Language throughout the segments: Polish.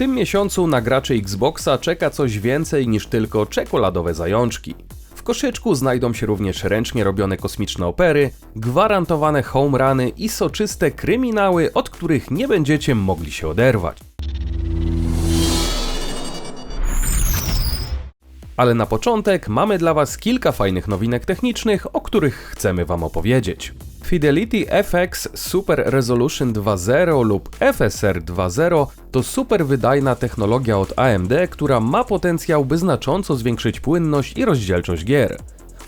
tym miesiącu na graczy Xboxa czeka coś więcej niż tylko czekoladowe zajączki. W koszyczku znajdą się również ręcznie robione kosmiczne opery, gwarantowane home runy i soczyste kryminały, od których nie będziecie mogli się oderwać. Ale na początek mamy dla Was kilka fajnych nowinek technicznych, o których chcemy Wam opowiedzieć. Fidelity FX Super Resolution 2.0 lub FSR 2.0 to super wydajna technologia od AMD, która ma potencjał, by znacząco zwiększyć płynność i rozdzielczość gier.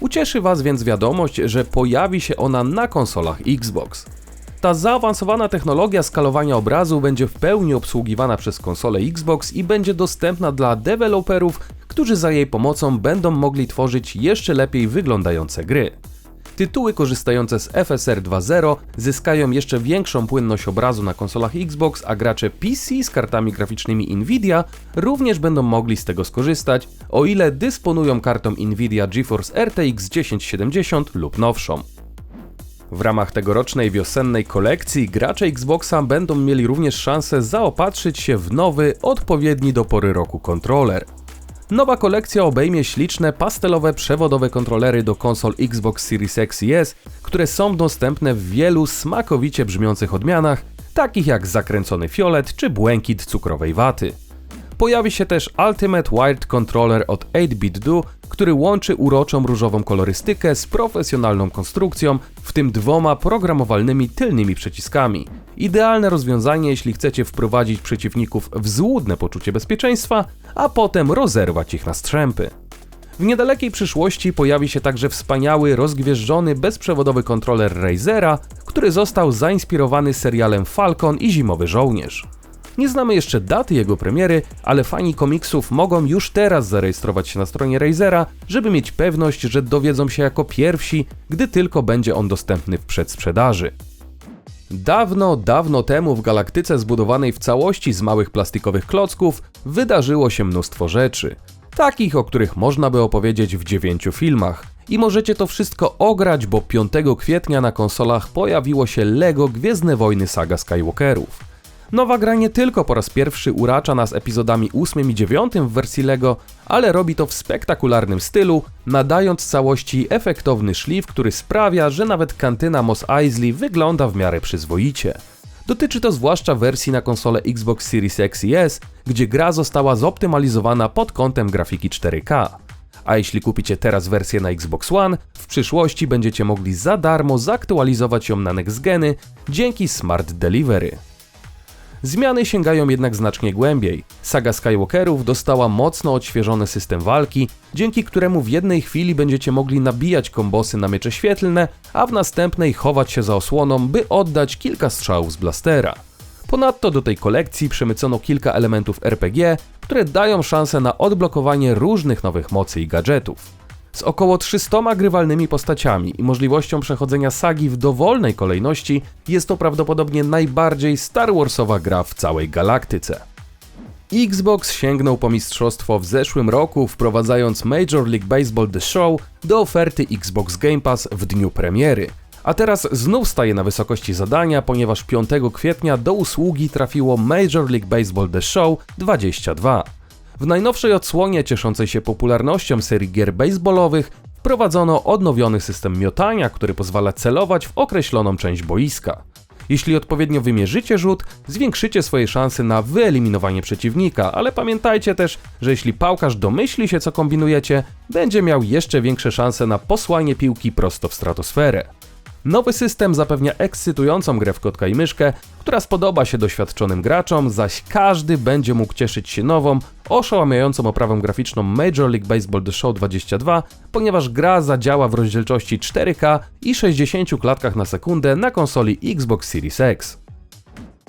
Ucieszy Was więc wiadomość, że pojawi się ona na konsolach Xbox. Ta zaawansowana technologia skalowania obrazu będzie w pełni obsługiwana przez konsole Xbox i będzie dostępna dla deweloperów, którzy za jej pomocą będą mogli tworzyć jeszcze lepiej wyglądające gry. Tytuły korzystające z FSR 2.0 zyskają jeszcze większą płynność obrazu na konsolach Xbox, a gracze PC z kartami graficznymi Nvidia również będą mogli z tego skorzystać, o ile dysponują kartą Nvidia GeForce RTX 1070 lub nowszą. W ramach tegorocznej wiosennej kolekcji gracze Xboxa będą mieli również szansę zaopatrzyć się w nowy, odpowiedni do pory roku kontroler. Nowa kolekcja obejmie śliczne pastelowe przewodowe kontrolery do konsol Xbox Series X i S, które są dostępne w wielu smakowicie brzmiących odmianach, takich jak zakręcony fiolet czy błękit cukrowej waty. Pojawi się też Ultimate Wired Controller od 8-Bit Do, który łączy uroczą różową kolorystykę z profesjonalną konstrukcją, w tym dwoma programowalnymi tylnymi przyciskami. Idealne rozwiązanie, jeśli chcecie wprowadzić przeciwników w złudne poczucie bezpieczeństwa, a potem rozerwać ich na strzępy. W niedalekiej przyszłości pojawi się także wspaniały, rozgwieżdżony, bezprzewodowy kontroler Razera, który został zainspirowany serialem Falcon i Zimowy Żołnierz. Nie znamy jeszcze daty jego premiery, ale fani komiksów mogą już teraz zarejestrować się na stronie Razera, żeby mieć pewność, że dowiedzą się jako pierwsi, gdy tylko będzie on dostępny w przedsprzedaży. Dawno, dawno temu w galaktyce zbudowanej w całości z małych plastikowych klocków wydarzyło się mnóstwo rzeczy. Takich, o których można by opowiedzieć w dziewięciu filmach. I możecie to wszystko ograć, bo 5 kwietnia na konsolach pojawiło się LEGO Gwiezdne Wojny Saga Skywalkerów. Nowa gra nie tylko po raz pierwszy uracza nas epizodami 8 i 9 w wersji LEGO, ale robi to w spektakularnym stylu, nadając całości efektowny szlif, który sprawia, że nawet kantyna Mos Eisley wygląda w miarę przyzwoicie. Dotyczy to zwłaszcza wersji na konsolę Xbox Series X i S, gdzie gra została zoptymalizowana pod kątem grafiki 4K. A jeśli kupicie teraz wersję na Xbox One, w przyszłości będziecie mogli za darmo zaktualizować ją na next geny dzięki Smart Delivery. Zmiany sięgają jednak znacznie głębiej. Saga Skywalkerów dostała mocno odświeżony system walki, dzięki któremu w jednej chwili będziecie mogli nabijać kombosy na miecze świetlne, a w następnej chować się za osłoną, by oddać kilka strzałów z blastera. Ponadto do tej kolekcji przemycono kilka elementów RPG, które dają szansę na odblokowanie różnych nowych mocy i gadżetów. Z około 300 grywalnymi postaciami i możliwością przechodzenia sagi w dowolnej kolejności, jest to prawdopodobnie najbardziej Star Warsowa gra w całej galaktyce. Xbox sięgnął po mistrzostwo w zeszłym roku, wprowadzając Major League Baseball The Show do oferty Xbox Game Pass w dniu premiery. A teraz znów staje na wysokości zadania, ponieważ 5 kwietnia do usługi trafiło Major League Baseball The Show 22. W najnowszej odsłonie cieszącej się popularnością serii gier baseballowych wprowadzono odnowiony system miotania, który pozwala celować w określoną część boiska. Jeśli odpowiednio wymierzycie rzut, zwiększycie swoje szanse na wyeliminowanie przeciwnika, ale pamiętajcie też, że jeśli pałkarz domyśli się co kombinujecie, będzie miał jeszcze większe szanse na posłanie piłki prosto w stratosferę. Nowy system zapewnia ekscytującą grę w kotka i myszkę, która spodoba się doświadczonym graczom, zaś każdy będzie mógł cieszyć się nową, oszałamiającą oprawą graficzną Major League Baseball The Show 22, ponieważ gra zadziała w rozdzielczości 4K i 60 klatkach na sekundę na konsoli Xbox Series X.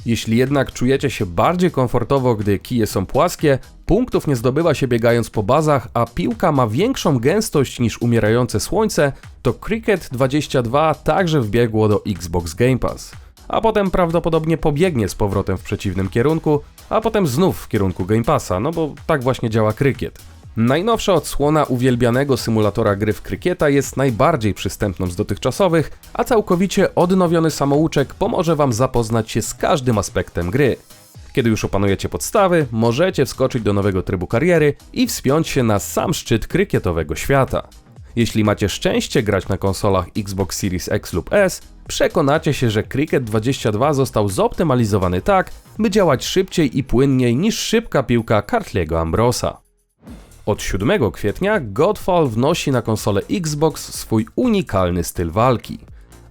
Jeśli jednak czujecie się bardziej komfortowo, gdy kije są płaskie, punktów nie zdobywa się biegając po bazach, a piłka ma większą gęstość niż umierające słońce, to Cricket 22 także wbiegło do Xbox Game Pass. A potem prawdopodobnie pobiegnie z powrotem w przeciwnym kierunku, a potem znów w kierunku Game Passa, no bo tak właśnie działa Cricket. Najnowsza odsłona uwielbianego symulatora gry w krykieta jest najbardziej przystępną z dotychczasowych, a całkowicie odnowiony samouczek pomoże Wam zapoznać się z każdym aspektem gry. Kiedy już opanujecie podstawy, możecie wskoczyć do nowego trybu kariery i wspiąć się na sam szczyt krykietowego świata. Jeśli macie szczęście grać na konsolach Xbox Series X lub S, przekonacie się, że Cricket 22 został zoptymalizowany tak, by działać szybciej i płynniej niż szybka piłka Cartliego Ambrosa. Od 7 kwietnia Godfall wnosi na konsolę Xbox swój unikalny styl walki.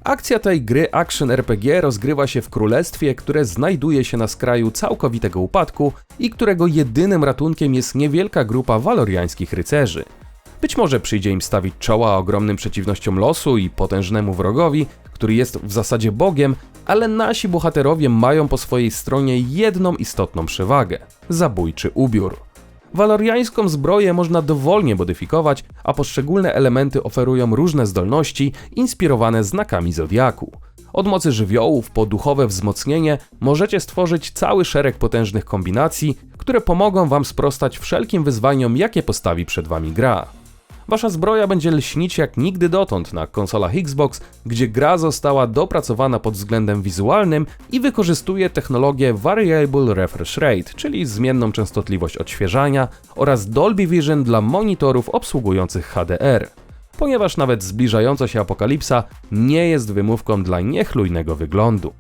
Akcja tej gry action RPG rozgrywa się w królestwie, które znajduje się na skraju całkowitego upadku i którego jedynym ratunkiem jest niewielka grupa waloriańskich rycerzy. Być może przyjdzie im stawić czoła ogromnym przeciwnościom losu i potężnemu wrogowi, który jest w zasadzie bogiem, ale nasi bohaterowie mają po swojej stronie jedną istotną przewagę zabójczy ubiór. Waloriańską zbroję można dowolnie modyfikować, a poszczególne elementy oferują różne zdolności inspirowane znakami zodiaku. Od mocy żywiołów po duchowe wzmocnienie możecie stworzyć cały szereg potężnych kombinacji, które pomogą wam sprostać wszelkim wyzwaniom, jakie postawi przed wami gra. Wasza zbroja będzie lśnić jak nigdy dotąd na konsolach Xbox, gdzie gra została dopracowana pod względem wizualnym i wykorzystuje technologię Variable Refresh Rate, czyli zmienną częstotliwość odświeżania oraz Dolby Vision dla monitorów obsługujących HDR. Ponieważ nawet zbliżająca się apokalipsa nie jest wymówką dla niechlujnego wyglądu.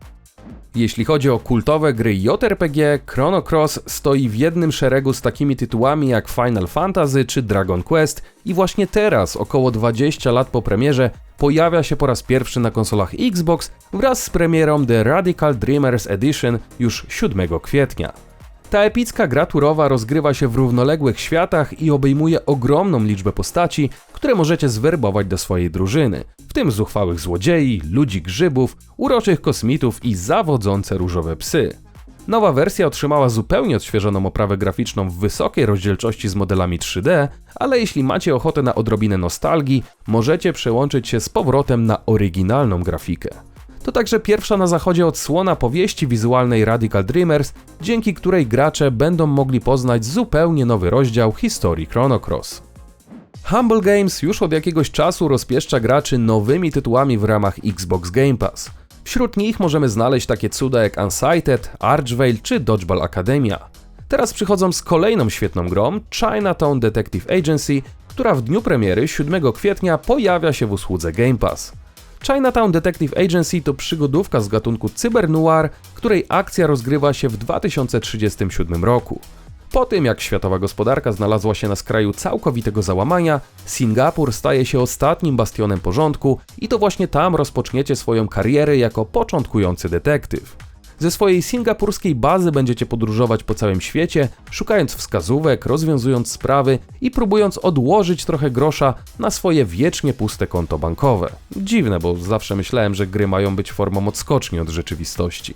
Jeśli chodzi o kultowe gry JRPG, Chrono Cross stoi w jednym szeregu z takimi tytułami jak Final Fantasy czy Dragon Quest i właśnie teraz, około 20 lat po premierze, pojawia się po raz pierwszy na konsolach Xbox wraz z premierą The Radical Dreamers Edition już 7 kwietnia. Ta epicka gra turowa rozgrywa się w równoległych światach i obejmuje ogromną liczbę postaci, które możecie zwerbować do swojej drużyny, w tym zuchwałych złodziei, ludzi grzybów, uroczych kosmitów i zawodzące różowe psy. Nowa wersja otrzymała zupełnie odświeżoną oprawę graficzną w wysokiej rozdzielczości z modelami 3D, ale jeśli macie ochotę na odrobinę nostalgii, możecie przełączyć się z powrotem na oryginalną grafikę. To także pierwsza na zachodzie odsłona powieści wizualnej Radical Dreamers, dzięki której gracze będą mogli poznać zupełnie nowy rozdział historii Chrono Cross. Humble Games już od jakiegoś czasu rozpieszcza graczy nowymi tytułami w ramach Xbox Game Pass. Wśród nich możemy znaleźć takie cuda jak Unsighted, Archvale czy Dodgeball Academia. Teraz przychodzą z kolejną świetną grą Chinatown Detective Agency, która w dniu premiery 7 kwietnia pojawia się w usłudze Game Pass. Chinatown Detective Agency to przygodówka z gatunku cybernoir, której akcja rozgrywa się w 2037 roku. Po tym, jak światowa gospodarka znalazła się na skraju całkowitego załamania, Singapur staje się ostatnim bastionem porządku i to właśnie tam rozpoczniecie swoją karierę jako początkujący detektyw. Ze swojej singapurskiej bazy będziecie podróżować po całym świecie, szukając wskazówek, rozwiązując sprawy i próbując odłożyć trochę grosza na swoje wiecznie puste konto bankowe. Dziwne, bo zawsze myślałem, że gry mają być formą odskoczni od rzeczywistości.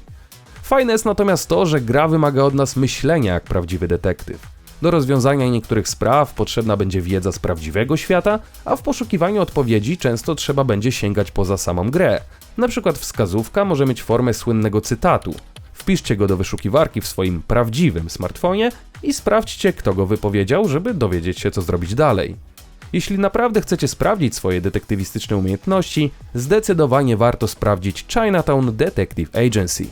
Fajne jest natomiast to, że gra wymaga od nas myślenia jak prawdziwy detektyw. Do rozwiązania niektórych spraw potrzebna będzie wiedza z prawdziwego świata, a w poszukiwaniu odpowiedzi często trzeba będzie sięgać poza samą grę. Na przykład wskazówka może mieć formę słynnego cytatu. Wpiszcie go do wyszukiwarki w swoim prawdziwym smartfonie i sprawdźcie, kto go wypowiedział, żeby dowiedzieć się, co zrobić dalej. Jeśli naprawdę chcecie sprawdzić swoje detektywistyczne umiejętności, zdecydowanie warto sprawdzić Chinatown Detective Agency.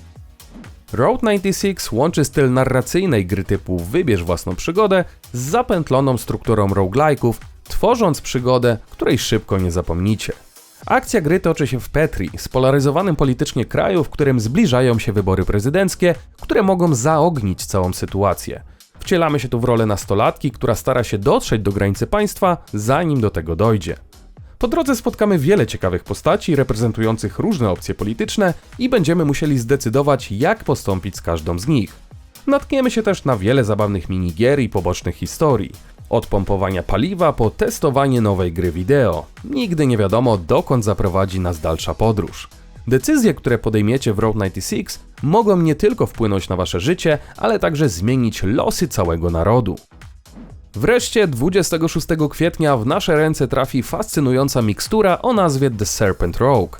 Road 96 łączy styl narracyjnej gry typu wybierz własną przygodę z zapętloną strukturą roguelike'ów, tworząc przygodę, której szybko nie zapomnicie. Akcja gry toczy się w Petri, spolaryzowanym politycznie kraju, w którym zbliżają się wybory prezydenckie, które mogą zaognić całą sytuację. Wcielamy się tu w rolę nastolatki, która stara się dotrzeć do granicy państwa, zanim do tego dojdzie. Po drodze spotkamy wiele ciekawych postaci reprezentujących różne opcje polityczne i będziemy musieli zdecydować, jak postąpić z każdą z nich. Natkniemy się też na wiele zabawnych minigier i pobocznych historii. Od pompowania paliwa po testowanie nowej gry wideo. Nigdy nie wiadomo, dokąd zaprowadzi nas dalsza podróż. Decyzje, które podejmiecie w Road 96 mogą nie tylko wpłynąć na wasze życie, ale także zmienić losy całego narodu. Wreszcie 26 kwietnia w nasze ręce trafi fascynująca mikstura o nazwie The Serpent Rogue.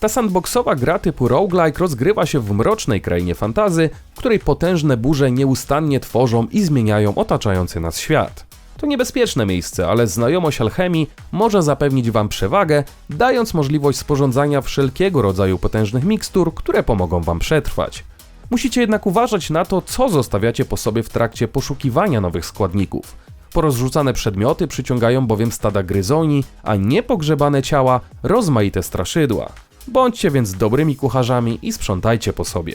Ta sandboxowa gra typu roguelike rozgrywa się w mrocznej krainie fantazy, w której potężne burze nieustannie tworzą i zmieniają otaczający nas świat. To niebezpieczne miejsce, ale znajomość alchemii może zapewnić Wam przewagę, dając możliwość sporządzania wszelkiego rodzaju potężnych mikstur, które pomogą Wam przetrwać. Musicie jednak uważać na to, co zostawiacie po sobie w trakcie poszukiwania nowych składników. Porozrzucane przedmioty przyciągają bowiem stada gryzoni, a niepogrzebane ciała rozmaite straszydła. Bądźcie więc dobrymi kucharzami i sprzątajcie po sobie.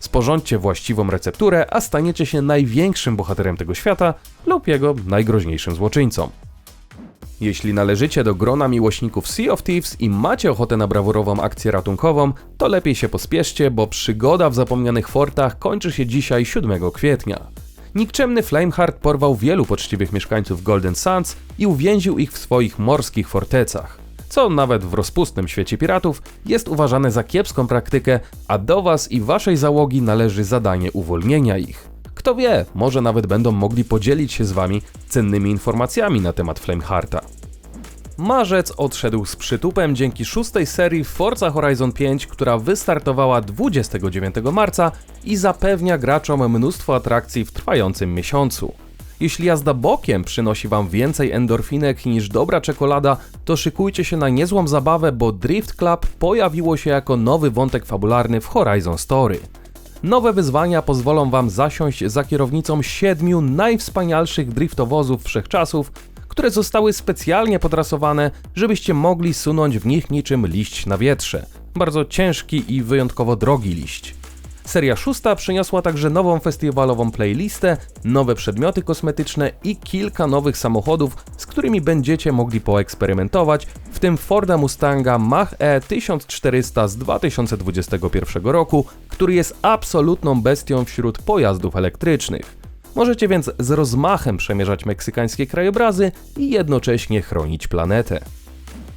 Sporządźcie właściwą recepturę, a staniecie się największym bohaterem tego świata lub jego najgroźniejszym złoczyńcą. Jeśli należycie do grona miłośników Sea of Thieves i macie ochotę na brawurową akcję ratunkową, to lepiej się pospieszcie, bo przygoda w zapomnianych fortach kończy się dzisiaj 7 kwietnia. Nikczemny Flameheart porwał wielu poczciwych mieszkańców Golden Sands i uwięził ich w swoich morskich fortecach. Co nawet w rozpustnym świecie piratów jest uważane za kiepską praktykę, a do was i waszej załogi należy zadanie uwolnienia ich. Kto wie, może nawet będą mogli podzielić się z wami cennymi informacjami na temat Flamehearta. Marzec odszedł z przytupem dzięki szóstej serii Forza Horizon 5, która wystartowała 29 marca i zapewnia graczom mnóstwo atrakcji w trwającym miesiącu. Jeśli jazda bokiem przynosi Wam więcej endorfinek niż dobra czekolada, to szykujcie się na niezłą zabawę, bo Drift Club pojawiło się jako nowy wątek fabularny w Horizon Story. Nowe wyzwania pozwolą Wam zasiąść za kierownicą siedmiu najwspanialszych driftowozów wszechczasów, które zostały specjalnie podrasowane, żebyście mogli sunąć w nich niczym liść na wietrze. Bardzo ciężki i wyjątkowo drogi liść. Seria szósta przyniosła także nową festiwalową playlistę, nowe przedmioty kosmetyczne i kilka nowych samochodów, z którymi będziecie mogli poeksperymentować, w tym Forda Mustanga Mach-E 1400 z 2021 roku, który jest absolutną bestią wśród pojazdów elektrycznych. Możecie więc z rozmachem przemierzać meksykańskie krajobrazy i jednocześnie chronić planetę.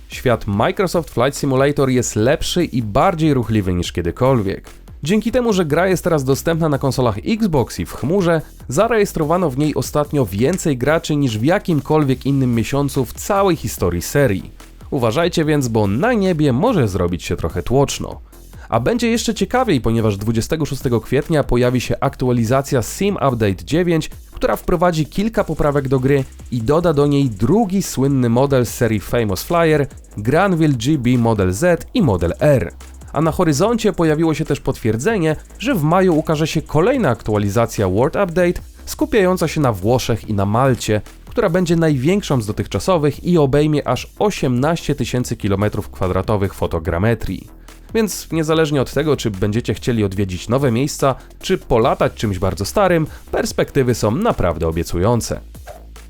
Świat Microsoft Flight Simulator jest lepszy i bardziej ruchliwy niż kiedykolwiek. Dzięki temu, że gra jest teraz dostępna na konsolach Xbox i w chmurze, zarejestrowano w niej ostatnio więcej graczy niż w jakimkolwiek innym miesiącu w całej historii serii. Uważajcie więc, bo na niebie może zrobić się trochę tłoczno. A będzie jeszcze ciekawiej, ponieważ 26 kwietnia pojawi się aktualizacja Sim Update 9, która wprowadzi kilka poprawek do gry i doda do niej drugi słynny model z serii Famous Flyer, Granville GB Model Z i Model R. A na horyzoncie pojawiło się też potwierdzenie, że w maju ukaże się kolejna aktualizacja World Update skupiająca się na Włoszech i na Malcie, która będzie największą z dotychczasowych i obejmie aż 18 tysięcy km2 fotogrametrii. Więc niezależnie od tego, czy będziecie chcieli odwiedzić nowe miejsca, czy polatać czymś bardzo starym, perspektywy są naprawdę obiecujące.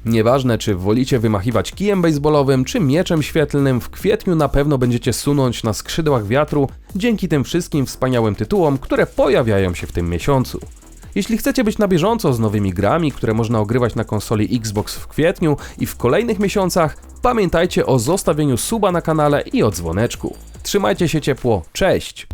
Nieważne, czy wolicie wymachiwać kijem baseballowym, czy mieczem świetlnym, w kwietniu na pewno będziecie sunąć na skrzydłach wiatru dzięki tym wszystkim wspaniałym tytułom, które pojawiają się w tym miesiącu. Jeśli chcecie być na bieżąco z nowymi grami, które można ogrywać na konsoli Xbox w kwietniu i w kolejnych miesiącach, pamiętajcie o zostawieniu suba na kanale i o dzwoneczku. Trzymajcie się ciepło, cześć!